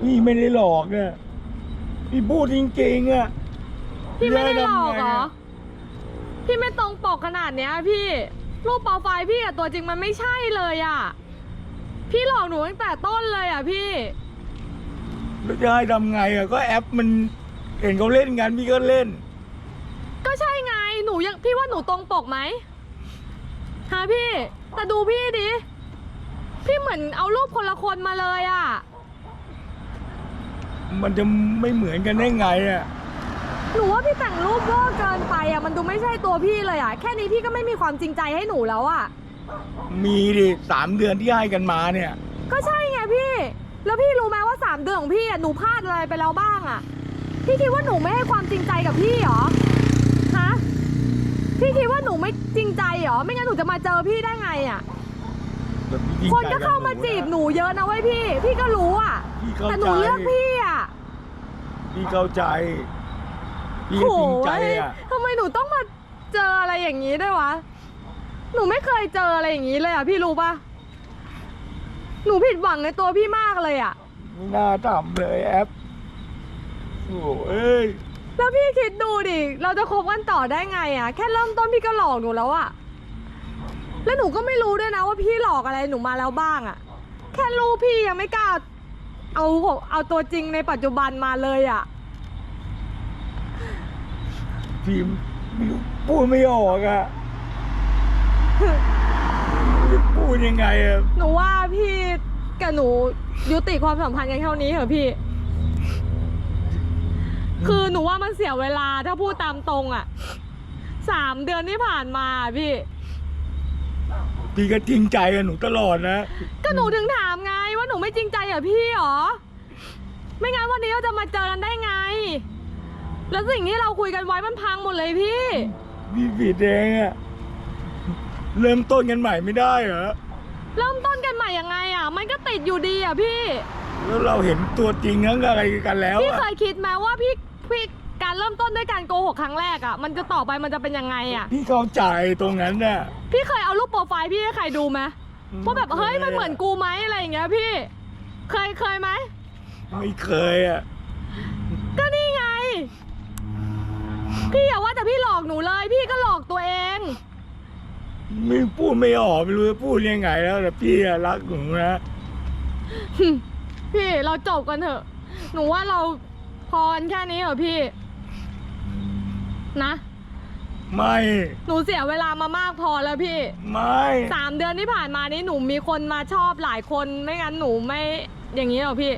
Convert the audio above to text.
พี่ไม่ได้หลอกเนี่ยพี่พูดจริงๆอะพี่ไม่ได้หลอกจะเหรทำไงออะพี่ไม่ตรงปกขนาดเนี้ย พี่รูปโปรไฟล์พี่อะตัวจริงมันไม่ใช่เลยอะพี่หลอกหนูตั้งแต่ต้นเลยอะพี่แล้วจะให้ทำไงอะก็แอปมันเห็นเขาเล่นกันพี่ก็เล่น ก็ใช่ไงหนูยังพี่ว่าหนูตรงปกไหมฮะพี่แต่ดูพี่ดิพี่เหมือนเอารูปคนละคนมาเลยอะ มันจะไม่เหมือนกันได้ไงอะหนูว่าพี่แต่งรูปเวอร์เกินไปอะมันดูไม่ใช่ตัวพี่เลยอะแค่นี้พี่ก็ไม่มีความจริงใจให้หนูแล้วอะมีดิสามเดือนที่ให้กันมาเนี่ย ก็ใช่ไงพี่ แล้วพี่รู้ไหมว่าสามเดือนของพี่อะหนูพลาดอะไรไปแล้วบ้างอะพี่คิดว่าหนูไม่ให้ความจริงใจกับพี่เหรอฮะพี่คิดว่าหนูไม่จริงใจเหรอไม่งั้นหนูจะมาเจอพี่ได้ไงอะ แบบจริงคนใจก็บเข้ามาหนูจีบนะหนูเยอะนะเว้ยพี่ พี่ก็รู้อะพี่เข้าแต่หใจนูเลือกพี่อะพี่เข้าใจพี่โหก็จริงใจอะทำไมหนูต้องมาเจออะไรอย่างนี้ด้วยวะ หนูไม่เคยเจออะไรอย่างนี้เลยอะพี่รู้ปะหนูผิดหวังในตัวพี่มากเลยอะไม่น่าทำเลยแอปโอ้เอ้ยแล้วพี่คิดดูดิ เราจะคบกันต่อได้ไงอะแค่เริ่มต้นพี่ก็หลอกหนูแล้วอะ แล้วหนูก็ไม่รู้ด้วยนะว่าพี่หลอกอะไรหนูมาแล้วบ้างอะแค่รูปพี่ยังไม่กล้าเอาเอาตัวจริงในปัจจุบันมาเลยอะพี่ไม่รู้พูดไม่ออกอะจะพูดยังไงอะหนูว่าพี่กับหนูยุติความสัมพันธ์กันเท่านี้เถอะพี่ คือหนูว่ามันเสียเวลาถ้าพูดตามตรงอะสามเดือนที่ผ่านมาอะพี่ พี่ก็จริงใจกับหนูตลอดนะ ก็หนูถึงถามไงว่าหนูไม่จริงใจกับพี่หรอ ไม่งั้นวันนี้เราจะมาเจอกันได้ไง แล้วสิ่งที่เราคุยกันไว้มันพังหมดเลยพี่ พี่ผิดเองอะเริ่มต้นกันใหม่ไม่ได้เหรอ เริ่มต้นกันใหม่ยังไงอะมันก็ติดอยู่ดีอะพี่ แล้วเราเห็นตัวจริงทั้งอะไรกันแล้วพี่อะเคยคิดไหมว่าพี่พี่ การเริ่มต้นด้วยการโกหกครั้งแรกอะมันจะต่อไปมันจะเป็นยังไงอะพี่เข้าใจตรงนั้นน่ะ พี่เคยเอารูปโปรไฟล์พี่ให้ใครดูไหมว่าแบบเฮ้ยมันเหมือนกูไหมอะไรอย่างเงี้ยพี่ เคยเคยไหมไม่เคยอะ ก็นี่ไง พี่อย่าว่าแต่พี่หลอกหนูเลย พี่ก็หลอกตัวเอง ไม่พูดไม่ออกไม่รู้จะพูดยังไงแล้วแต่พี่อะรักหนูนะพี่เราจบกันเถอะ หนูว่าเราพอกันแค่นี้เหรอะพี่ นะ ไม่ หนูเสียเวลามามากพอแล้วพี่ไม่สามเดือนที่ผ่านมานี้หนูมีคนมาชอบหลายคนไม่งั้นหนูไม่อย่างนี้หรอกพี่